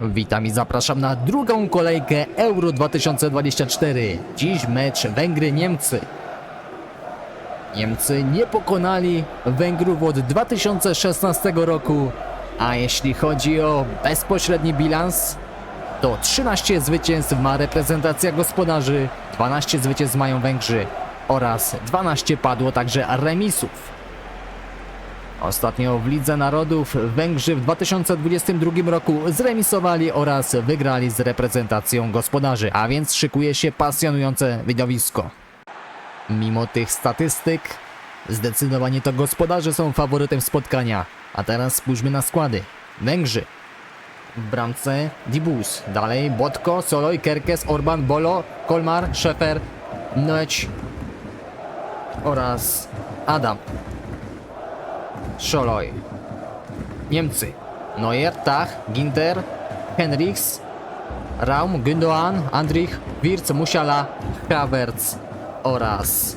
Witam i zapraszam na drugą kolejkę Euro 2024. Dziś mecz Węgry-Niemcy. Niemcy nie pokonali Węgrów od 2016 roku, a jeśli chodzi o bezpośredni bilans, to 13 zwycięstw ma reprezentacja gospodarzy, 12 zwycięstw mają Węgrzy oraz 12 padło także remisów. Ostatnio w Lidze Narodów Węgrzy w 2022 roku zremisowali oraz wygrali z reprezentacją gospodarzy, a więc szykuje się pasjonujące widowisko. Mimo tych statystyk, zdecydowanie to gospodarze są faworytem spotkania. A teraz spójrzmy na składy. Węgrzy. W bramce Dibus. Dalej Botko, Soloj, Kerkes, Orban, Bolo, Kolmar, Szefer, Noeć oraz Adam. Szoloj. Niemcy. Neuer, Tach, Ginter, Henrichs, Raum, Gündoğan, Andrich, Wirtz, Musiala, Havertz oraz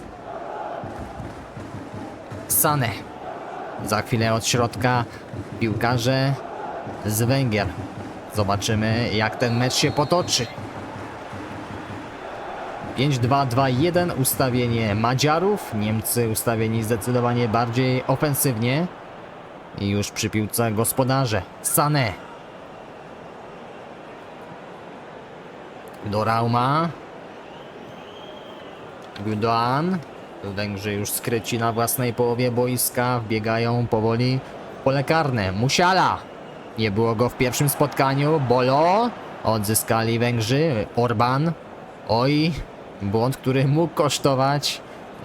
Sane. Za chwilę od środka piłkarze z Węgier. Zobaczymy jak ten mecz się potoczy. 5-2-2-1 ustawienie Madziarów. Niemcy ustawieni zdecydowanie bardziej ofensywnie. I już przy piłce gospodarze. Sane. Do Rauma. Gudoan. Węgrzy już skryci na własnej połowie boiska. Wbiegają powoli pole karne. Musiala. Nie było go w pierwszym spotkaniu. Bolo. Odzyskali Węgrzy. Orban. Oj, błąd, który mógł kosztować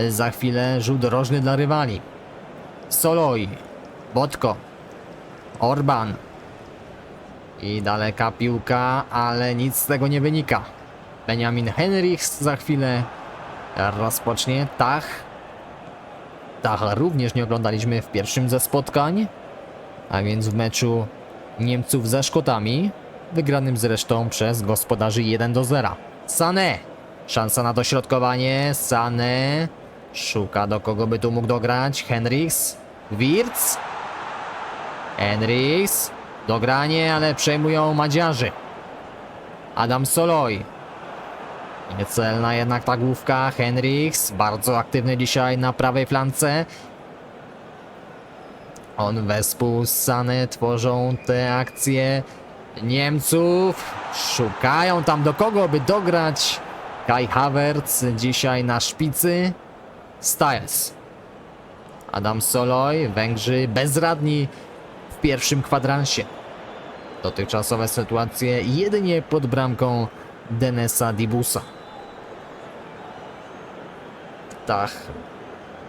za chwilę rzut rożny dla rywali. Soloj, Botko, Orban i daleka piłka, ale nic z tego nie wynika. Benjamin Henrichs za chwilę rozpocznie. Tach. Tach również nie oglądaliśmy w pierwszym ze spotkań, a więc w meczu Niemców ze Szkotami, wygranym zresztą przez gospodarzy 1 do 0. Sané. Szansa na dośrodkowanie. Sané. Szuka do kogo by tu mógł dograć. Henrichs. Wirtz. Henrichs. Dogranie, ale przejmują Madziarzy. Adam Soloj. Niecelna jednak ta główka. Henrichs. Bardzo aktywny dzisiaj na prawej flance. On wespół z Sané tworzą te akcje Niemców. Szukają tam do kogo by dograć. Kai Havertz dzisiaj na szpicy. Styles. Adam Soloj, Węgrzy bezradni w pierwszym kwadransie. Dotychczasowe sytuacje jedynie pod bramką Denesa Dibusa. Tach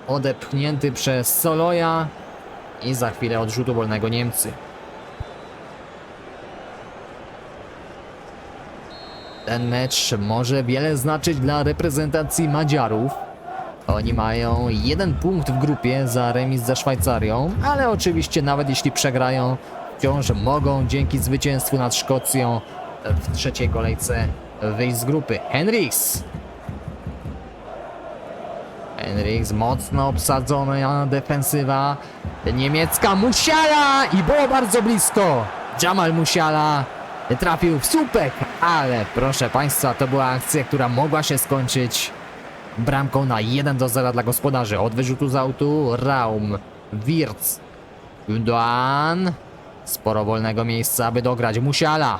odepchnięty przez Soloja i za chwilę odrzutu wolnego Niemcy. Ten mecz może wiele znaczyć dla reprezentacji Madziarów. Oni mają jeden punkt w grupie za remis ze Szwajcarią, ale oczywiście nawet jeśli przegrają, wciąż mogą dzięki zwycięstwu nad Szkocją w trzeciej kolejce wyjść z grupy. Henrichs. Henrichs mocno obsadzona defensywa niemiecka. Musiala i było bardzo blisko. Jamal Musiala trafił w słupek, ale proszę Państwa, to była akcja, która mogła się skończyć bramką na 1 do 0 dla gospodarzy. Od wyrzutu z autu Raum, Wirtz, Gündoğan. Sporo wolnego miejsca, aby dograć Musiala.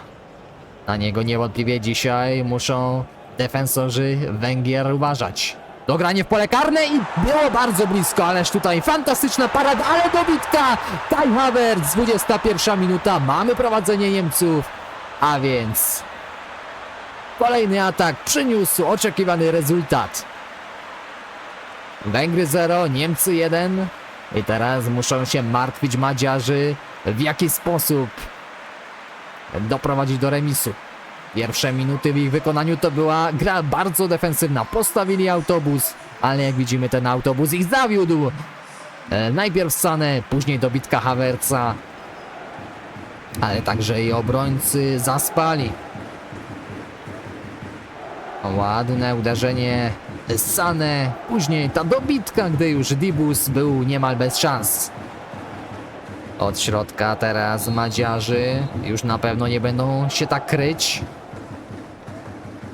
Na niego niewątpliwie dzisiaj muszą defensorzy Węgier uważać. Dogranie w pole karne i było bardzo blisko, ależ tutaj fantastyczna parada, ale dobitka! Kai Havertz, 21 minuta, mamy prowadzenie Niemców, a więc kolejny atak przyniósł oczekiwany rezultat. Węgry 0, Niemcy 1 i teraz muszą się martwić Madziarzy w jaki sposób doprowadzić do remisu. Pierwsze minuty w ich wykonaniu to była gra bardzo defensywna. Postawili autobus, ale jak widzimy ten autobus ich zawiódł. E, najpierw Sane, później dobitka Havertza, ale także i obrońcy zaspali. Ładne uderzenie Sane, później ta dobitka, gdy już Dibus był niemal bez szans. Od środka teraz Madziarzy już na pewno nie będą się tak kryć.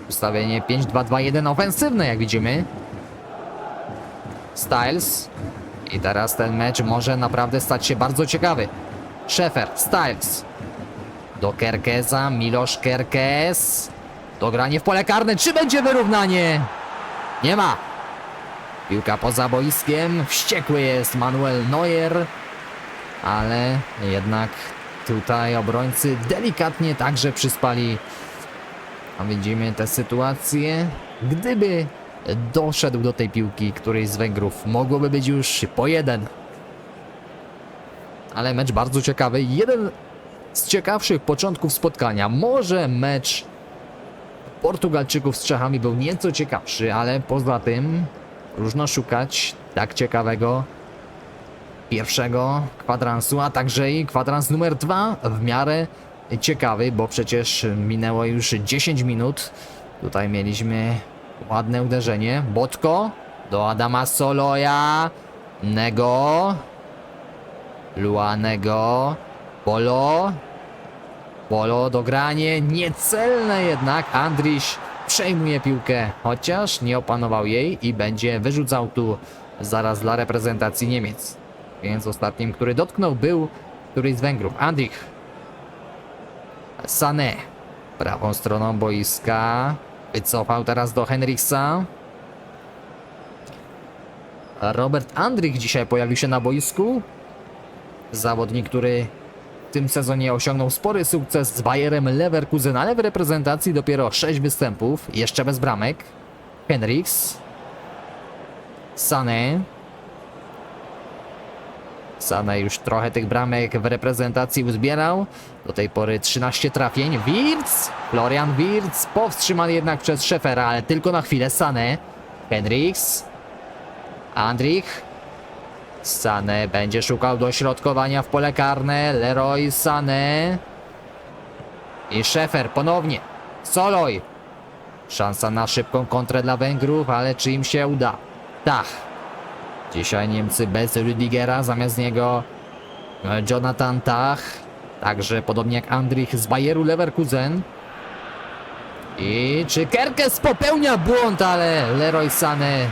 Ustawienie 5-2-2-1 ofensywne, jak widzimy. Styles. I teraz ten mecz może naprawdę stać się bardzo ciekawy. Szefer, Styles. Do Kerkeza, Milosz Kerkez. Dogranie w pole karne, czy będzie wyrównanie? Nie ma. Piłka poza boiskiem, wściekły jest Manuel Neuer. Ale jednak tutaj obrońcy delikatnie także przyspali. A widzimy tę sytuację. Gdyby doszedł do tej piłki któryś z Węgrów, mogłoby być już po jeden. Ale mecz bardzo ciekawy. Jeden z ciekawszych początków spotkania. Może mecz Portugalczyków z Czechami był nieco ciekawszy, ale poza tym różno szukać tak ciekawego pierwszego kwadransu, a także i kwadrans numer dwa w miarę ciekawy, bo przecież minęło już 10 minut. Tutaj mieliśmy ładne uderzenie. Botko do Adama Soloja. Nego. Luanego. Polo. Polo dogranie niecelne jednak. Andriś przejmuje piłkę, chociaż nie opanował jej i będzie wyrzucał tu zaraz dla reprezentacji Niemiec. Więc ostatnim, który dotknął był któryś z Węgrów. Andrich. Sané. Prawą stroną boiska. Wycofał teraz do Henriksa. Robert Andrich dzisiaj pojawił się na boisku. Zawodnik, który w tym sezonie osiągnął spory sukces z Bayerem Leverkusen, ale w reprezentacji dopiero 6 występów, jeszcze bez bramek. Henriks. Sané. Sané już trochę tych bramek w reprezentacji uzbierał. Do tej pory 13 trafień. Wirtz! Florian Wirtz powstrzymany jednak przez Szefera, ale tylko na chwilę. Sané. Henriks. Andrich. Sané będzie szukał dośrodkowania w pole karne. Leroy Sané. I Szefer ponownie. Soloj. Szansa na szybką kontrę dla Węgrów, ale czy im się uda? Tak. Dzisiaj Niemcy bez Rüdigera, zamiast niego e, Jonathan Tach. Także podobnie jak Andrich z Bayeru Leverkusen. I czy Kerkes popełnia błąd, ale Leroy Sané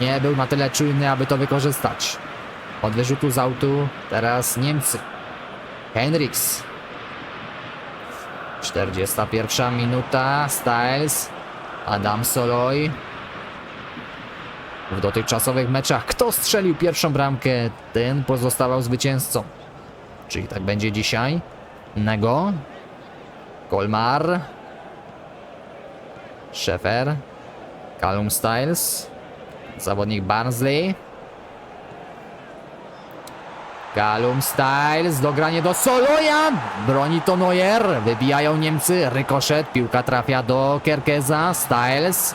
nie był na tyle czujny, aby to wykorzystać. Od wyrzutu z autu teraz Niemcy. Henriks. 41 minuta. Styles. Adam Soloj. W dotychczasowych meczach kto strzelił pierwszą bramkę, ten pozostawał zwycięzcą. Czyli tak będzie dzisiaj. Nego. Kolmar. Szefer. Callum Styles. Zawodnik Barnsley. Callum Styles, dogranie do Soloja, broni to Neuer, wybijają Niemcy, rykoszet, piłka trafia do Kerkeza, Styles,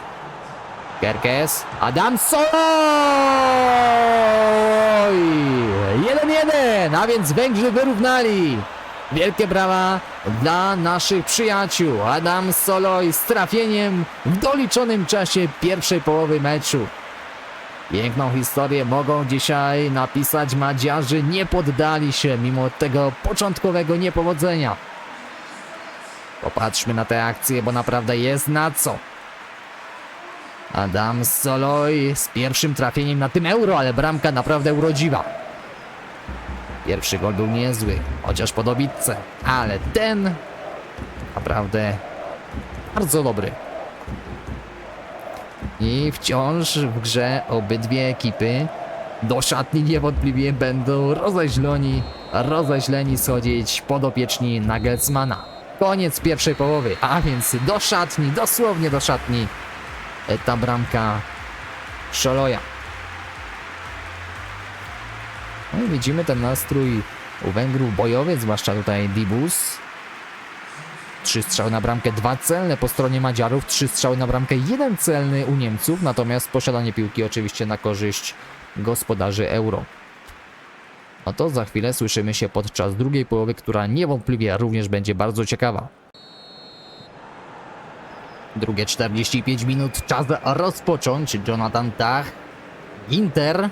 Kerkez, Adam Soloj! 1-1, a więc Węgrzy wyrównali. Wielkie brawa dla naszych przyjaciół. Adam Soloj z trafieniem w doliczonym czasie pierwszej połowy meczu. Piękną historię mogą dzisiaj napisać Madziarzy. Nie poddali się mimo tego początkowego niepowodzenia. Popatrzmy na tę akcję, bo naprawdę jest na co. Adam Soloj z pierwszym trafieniem na tym euro, ale bramka naprawdę urodziwa. Pierwszy gol był niezły, chociaż po dobitce, ale ten naprawdę bardzo dobry. I wciąż w grze obydwie ekipy do szatni niewątpliwie będą rozeźleni, rozeźleni schodzić podopieczni Nagelsmana. Koniec pierwszej połowy, a więc do szatni, dosłownie do szatni e, ta bramka Szoloja. No i widzimy ten nastrój u Węgrów bojowy, zwłaszcza tutaj Dibus. Trzy strzały na bramkę, dwa celne po stronie Madziarów, trzy strzały na bramkę, jeden celny u Niemców, natomiast posiadanie piłki oczywiście na korzyść gospodarzy euro. No to za chwilę słyszymy się podczas drugiej połowy, która niewątpliwie również będzie bardzo ciekawa. Drugie 45 minut, czas rozpocząć. Jonathan Tach, Inter,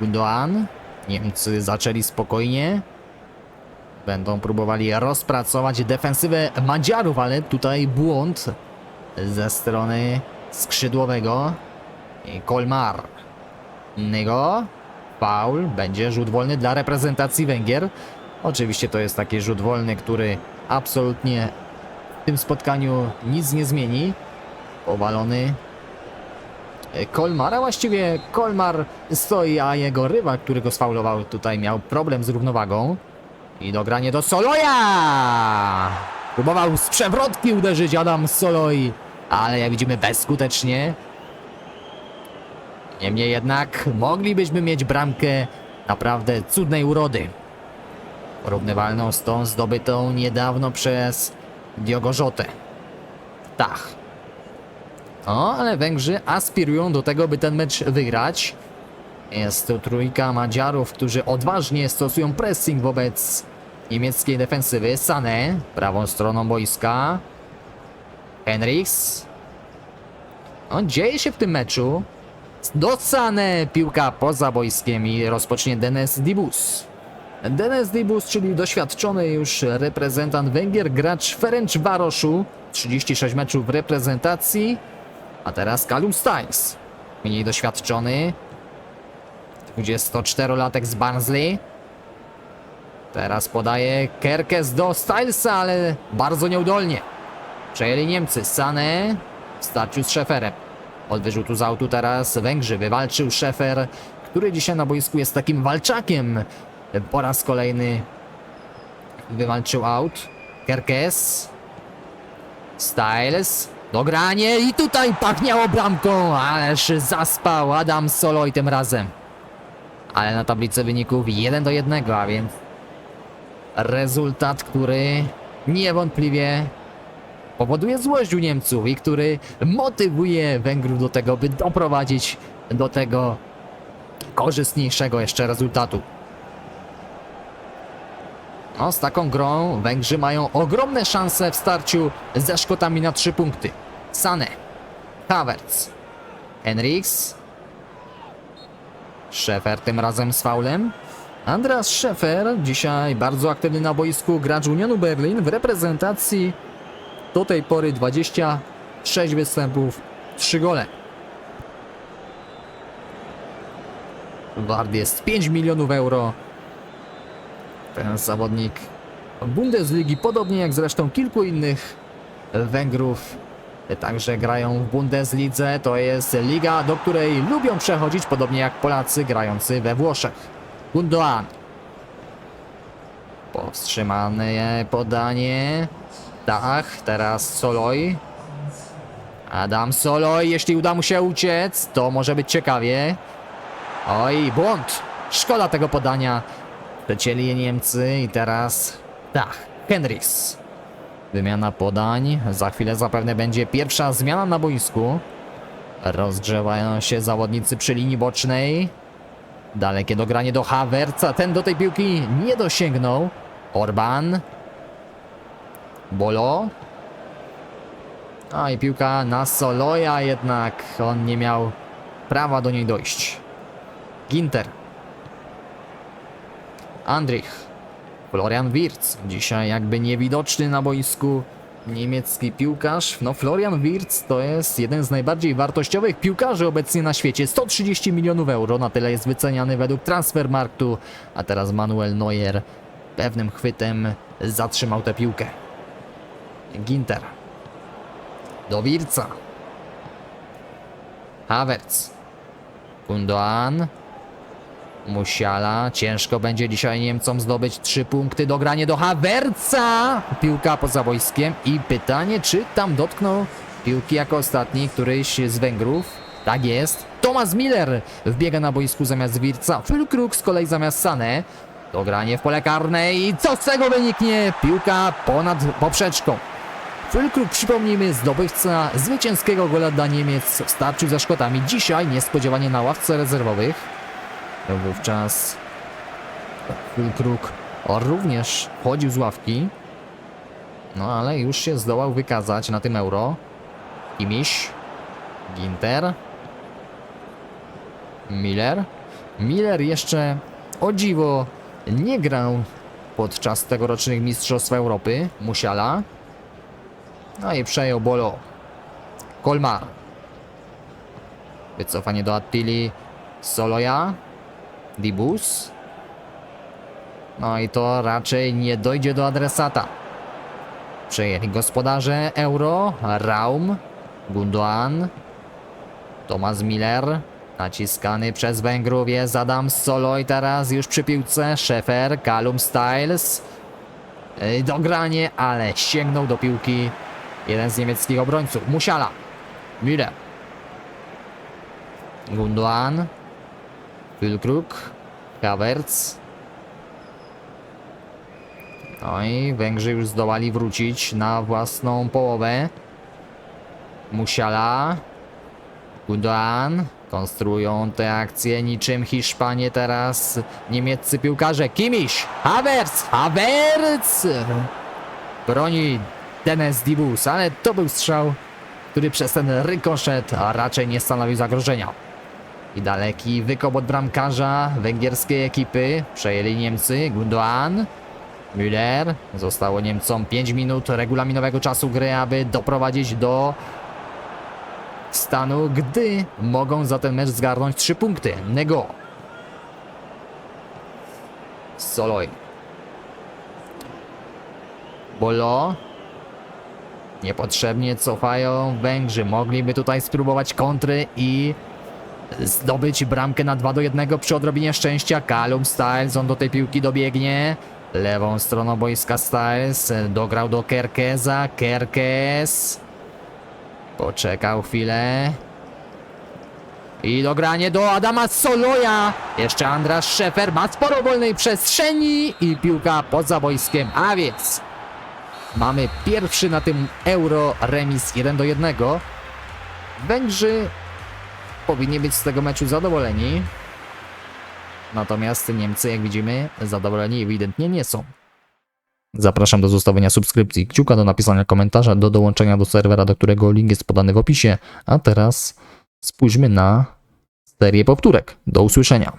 Gundogan, Niemcy zaczęli spokojnie. Będą próbowali rozpracować defensywę Madziarów, ale tutaj błąd ze strony skrzydłowego. Kolmar. Nygo. Paul. Będzie rzut wolny dla reprezentacji Węgier. Oczywiście to jest taki rzut wolny, który absolutnie w tym spotkaniu nic nie zmieni. Powalony Kolmar, a właściwie Kolmar stoi, a jego rywal, który go sfaulował, tutaj miał problem z równowagą. I dogranie do Soloja! Próbował z przewrotki uderzyć Adam Soloj, ale jak widzimy bezskutecznie. Niemniej jednak moglibyśmy mieć bramkę naprawdę cudnej urody. Porównywalną z tą zdobytą niedawno przez Diogo Jotę. Tak. O, ale Węgrzy aspirują do tego, by ten mecz wygrać. Jest tu trójka Madziarów, którzy odważnie stosują pressing wobec niemieckiej defensywy. Sane, prawą stroną boiska. Henrichs. O, dzieje się w tym meczu. Do Sane, piłka poza boiskiem i rozpocznie Denes Dibus. Denes Dibus, czyli doświadczony już reprezentant Węgier, gracz Ferencvaroszu, 36 meczów w reprezentacji, a teraz Callum Stiles, mniej doświadczony, 24-latek z Barnsley. Teraz podaje Kerkes do Stylesa, ale bardzo nieudolnie. Przejęli Niemcy. Sane w starciu z Szeferem. Od wyrzutu z autu teraz Węgrzy wywalczył Szefer, który dzisiaj na boisku jest takim walczakiem. Po raz kolejny wywalczył aut. Kerkes. Styles. Dogranie i tutaj pachniało bramką, ależ zaspał Adam Soloj tym razem. Ale na tablicy wyników 1 do 1, a więc rezultat, który niewątpliwie powoduje złość u Niemców i który motywuje Węgrów do tego, by doprowadzić do tego korzystniejszego jeszcze rezultatu. No, z taką grą Węgrzy mają ogromne szanse w starciu ze Szkotami na 3 punkty. Sane, Havertz, Henriks, Szefer tym razem z faulem. Andreas Szefer, dzisiaj bardzo aktywny na boisku, gracz Unionu Berlin w reprezentacji do tej pory 26 występów, 3 gole. Wart jest 5 milionów euro. Ten zawodnik Bundesligi, podobnie jak zresztą kilku innych Węgrów, także grają w Bundeslidze. To jest liga, do której lubią przechodzić, podobnie jak Polacy grający we Włoszech. Gundogan. Powstrzymane podanie. Dach, teraz Soloj. Adam Soloj, jeśli uda mu się uciec, to może być ciekawie. Oj, błąd. Szkoda tego podania. Przecięli je Niemcy i teraz... Tak, Henrys. Wymiana podań. Za chwilę zapewne będzie pierwsza zmiana na boisku. Rozgrzewają się zawodnicy przy linii bocznej. Dalekie dogranie do Havertza. Ten do tej piłki nie dosięgnął. Orban. Bolo. A i piłka na Soloja jednak on nie miał prawa do niej dojść. Ginter. Andrich. Florian Wirtz. Dzisiaj jakby niewidoczny na boisku niemiecki piłkarz. No Florian Wirtz to jest jeden z najbardziej wartościowych piłkarzy obecnie na świecie. 130 milionów euro, na tyle jest wyceniany według Transfermarktu. A teraz Manuel Neuer pewnym chwytem zatrzymał tę piłkę. Ginter. Do Wirca. Havertz. Kundoan. Musiala. Ciężko będzie dzisiaj Niemcom zdobyć trzy punkty. Dogranie do Havertza. Piłka poza boiskiem. I pytanie, czy tam dotknął piłki jako ostatni któryś z Węgrów? Tak jest. Thomas Miller wbiega na boisku zamiast Wirca. Fulkrug z kolei zamiast Sane. Dogranie w pole karne i co z tego wyniknie? Piłka ponad poprzeczką. Fulkrug, przypomnijmy, zdobywca zwycięskiego gola dla Niemiec w starciu ze Szkotami. Dzisiaj niespodziewanie na ławce rezerwowych. Wówczas Fulkrug również chodził z ławki. No ale już się zdołał wykazać na tym euro. Imiś. Ginter. Miller. Miller jeszcze o dziwo nie grał podczas tegorocznych Mistrzostw Europy. Musiala. No i przejął Bolo. Kolmar. Wycofanie do Attili. Soloja. Dibus. No i to raczej nie dojdzie do adresata. Przejęli gospodarze Euro, Raum, Gundogan, Thomas Miller, naciskany przez Węgrów jest Adam Soloj teraz już przy piłce, Szefer, Callum Styles, Yy, dogranie, ale sięgnął do piłki jeden z niemieckich obrońców, Musiala, Müller, Gundogan, Füllkrug, Havertz, no i Węgrzy już zdołali wrócić na własną połowę. Musiala. Gundogan. Konstruują te akcje niczym Hiszpanie teraz. Niemieccy piłkarze. Kimiś. Havertz. Havertz. Broni Dennis Dibus, ale to był strzał, który przez ten rykoszet raczej nie stanowił zagrożenia. I daleki wykop od bramkarza węgierskiej ekipy. Przejęli Niemcy. Gundogan. Müller. Zostało Niemcom 5 minut regulaminowego czasu gry, aby doprowadzić do stanu, gdy mogą za ten mecz zgarnąć 3 punkty. Nego. Soloj. Bolo. Niepotrzebnie cofają Węgrzy. Mogliby tutaj spróbować kontry i zdobyć bramkę na 2 do 1 przy odrobinie szczęścia. Callum Styles, on do tej piłki dobiegnie. Lewą stroną boiska Styles dograł do Kerkeza. Kerkez poczekał chwilę. I dogranie do Adama Soloja. Jeszcze Andras Szefer ma sporo wolnej przestrzeni i piłka poza boiskiem. A więc mamy pierwszy na tym euro remis 1 do 1. Węgrzy powinni być z tego meczu zadowoleni. Natomiast Niemcy, jak widzimy, zadowoleni ewidentnie nie są. Zapraszam do zostawienia subskrypcji, kciuka do napisania komentarza, do dołączenia do serwera, do którego link jest podany w opisie. A teraz spójrzmy na serię powtórek. Do usłyszenia.